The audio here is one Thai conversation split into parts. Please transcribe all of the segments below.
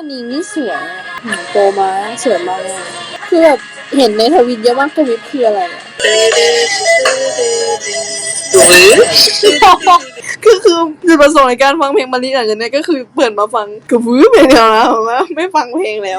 คนนี้นี่สวยอะหืมโตมาสวยมากเลยคือแบบเห็นในทวิตเยอะมากทวิตคืออะไรอะดูหรือคือคือจุดประสงค์ในการฟังเพลงมารีหลังจากนี้ก็คือเปิดมาฟังกระวื้อเพลงเดียวนะผมว่าไม่ฟังเพลงแล้ว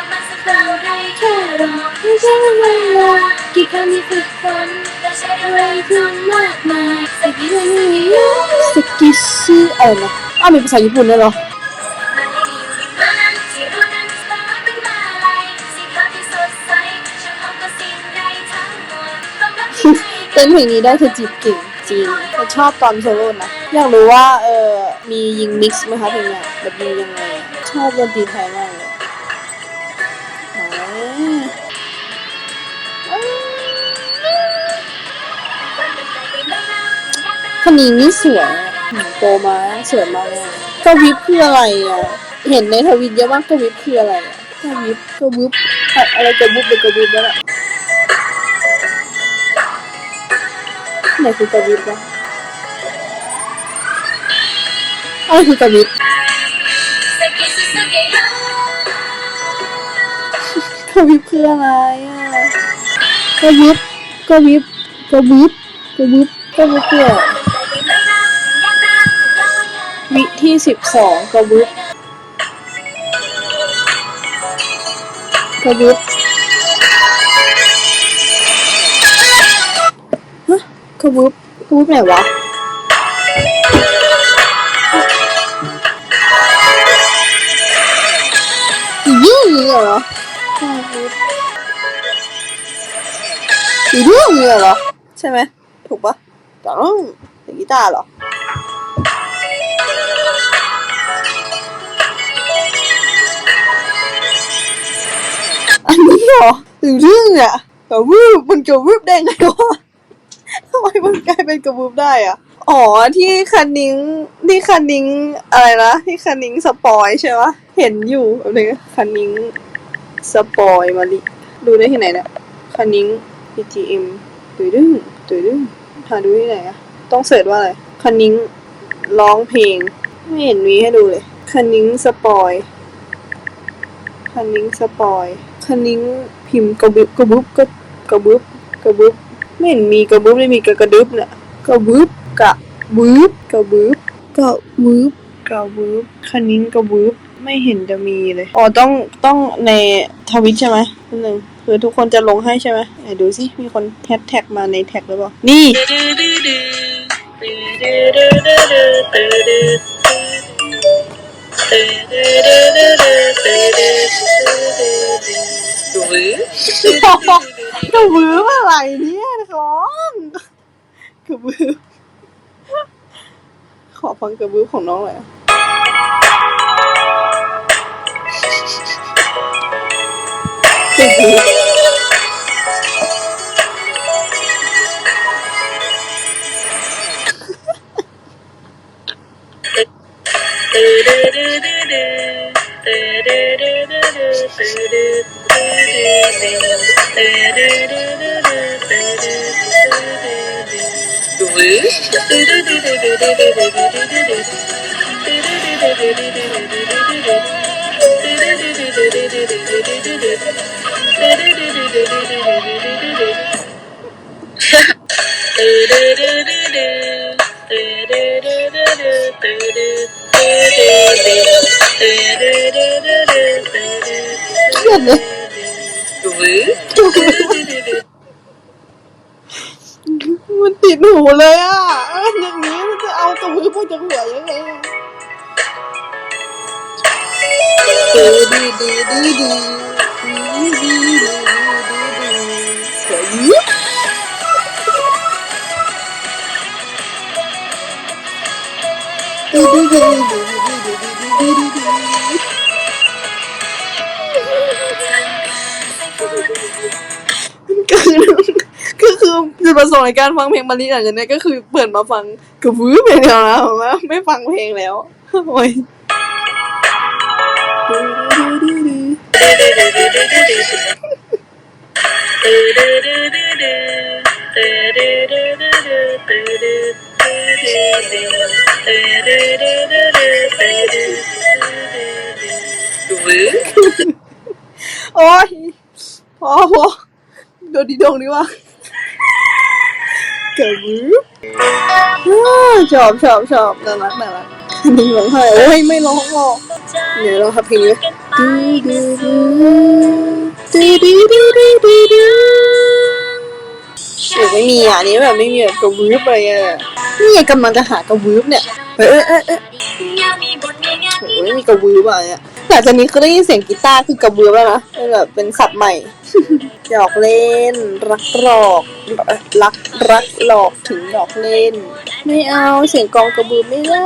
ว่ามันสักไรแค่รอไม่ใช่เวลากี่ครั้งที่ฝึกฝนและใช้อะไรทุนมากมายสักกี่วันไม่รู้สกิชิอะไรนะอ้าวมีภาษาญี่ปุ่นด้วยเหรอเต้นเพลงนี้ได้คือจีบเก่งจริงแต่ชอบตอนโซโล่นะ อยากรู้ว่า เออมียิงมิกซ์ไหมคะเพลงเนี้ยแบบยิงยังไง ชอบดนตรีไทยมาก นนี้นี่สวยอะหืมโตมาสวยมากเลยกวิบคืออะไรอะ เห็นในทวิตเยอะมากกวิบคืออะไรอะกวิบกวิบอะอะไรกวิบหรือกวิบแล้วล่ะไหนคือกวิบวะอะไรคือกวิบกวิบคืออะไรอะกวิบกวิบกวิบกวิบกวิบคืออะไร วิที่สิบสองกวิบกวิบฮะกวิบกวิบไหนวะอีเรื่งนี้เหรออีเรื่องนี้เหรอ ใช่ไหมถูกปะแต่ต้องเล่นกีตาร์เหรอ หรอหรือเรื่องเนี่ยกระวืบมันกระวืบได้ไงวะทำไมมันกลายเป็นกระวืบได้อะอ๋อที่คันนิ้งที่คันนิ้งอะไรนะที่คันนิ้งสปอยใช่ปะเห็นอยู่แบบนึงคันนิ้งสปอยมาลิดูได้ที่ไหนเนี่ยคันนิ้ง PTM ตุยดึงตุยดึงหาดูที่ไหนอะต้องเสิร์ชว่าอะไรคันนิ้งร้องเพลง ไม่เห็นมีให้ดูเลยคันนิ้งสปอยคันนิ้งสปอย คันนิ้งพิมพ์กระบึบกระบึบก็กระบึบกระบึบไม่เห็นมีกระบึบเลยมีกระกระดึบเนี่ยกระบึบกะบึบกระบึบกระบึบกระบึบคันนิ้งกระบึบไม่เห็นจะมีเลยอ๋อต้องต้องในทวิตใช่ไหมนิดนึงคือทุกคนจะลงให้ใช่ไหมไหนดูสิมีคนแฮชแท็กมาในแท็กหรือเปล่านี่ดูหรือ กระบืออะไรเนี่ยของกระบือขอฟังกระบือของน้องหน่อยกระบือ Goodness. มันติดหูเลยอะ อย่างนี้มันจะเอากระบือมาจากหัวยังไงอะดีดีดีดีดีดีดีดีดีกระบือ ก็คือก็คือจุดประสงค์ในการฟังเพลงมารีหลังจากนี้ก็คือเปิดมาฟังกระวื้อไปเดียวนะผมว่าไม่ฟังเพลงแล้วโอ้ยดูวื้อโอ้ย พอพอโดนดีดงดีว่าเกิดมือชอบชอบชอบน่ารักน่ารักนี่ร้องไห้โอ้ยไม่ร้องหรอกเดี๋ยวเราทำเพลงนี้ดูดูดูดูดูดูดูดูดูโอ้ไม่มีอะอันนี้แบบไม่มีแบบกระวืบอะไรอะนี่กำลังจะหากระวืบเนี่ยเอ้ยเอ้ยเอ้ยเอ้ยอยากมีบทมีงานโอ้ยมีกระวืบอะเนี่ย หลังจากนี้คือได้ยินเสียงกีตาร์คือกระวืบแล้วนะเป็นแบบเป็นศัพท์ใหม่ หยอกเล่น รักหลอกรักรักหลอกถึงหยอกเล่น ไม่เอาเสียงกลองกระบือไม่ได้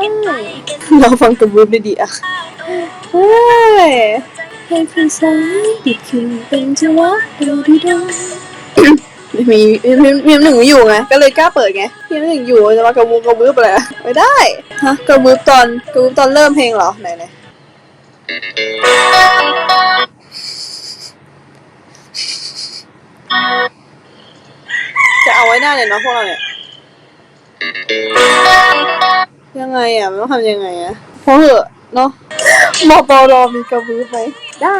เราฟังกระบือดีๆอะเฮ้ยให้พี่สายดิบขึ้นเป็นจังหวะดูดีดมีมีมีมีหนึ่งไม่อยู่ไงก็เลยกล้าเปิดไงมีหนึ่งอยู่จะมากระบูกระบืออะไรอะไม่ได้ฮะกระบือตอนกระบือตอนเริ่มเพลงเหรอไหนไหน จะเอาไว้หน้าเลยเนาะพวกเราเนี่ย ยังไงอะมันต้องทำยังไงอะเพราะเหอะเนาะมอปอรอมีกระบือไหมได้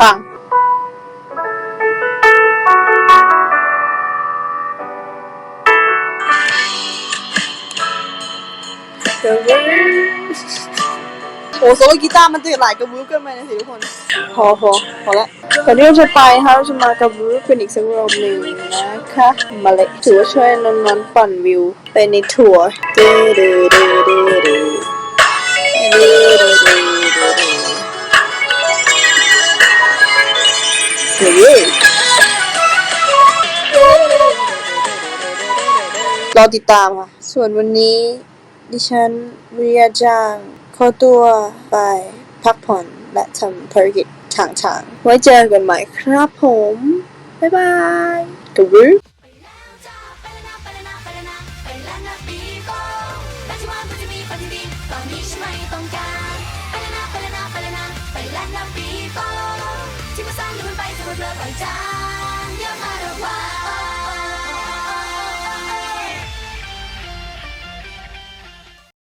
ฟังกระวือโอ้โซโลกีตาร์มันจะหลายกระวือเกินไปนะสิทุกคน พอพอพอละก่อนที่เราจะไปนะคะเราจะมากระวือเป็นอีกสักรอบหนึ่งนะคะ มาเลยถือว่าช่วยนอนนอนๆปั่นวิวไปในทัวร์ดูดูดูดูดูดูดูดูดูดูเฮ้ รอติดตามค่ะ ส่วนวันนี้ ดิฉันเรียจาง ขอตัวไปพักผ่อนและทำภารกิจช่างๆ ไว้เจอกันใหม่ครับผม บ๊ายบายกระวือ 爱。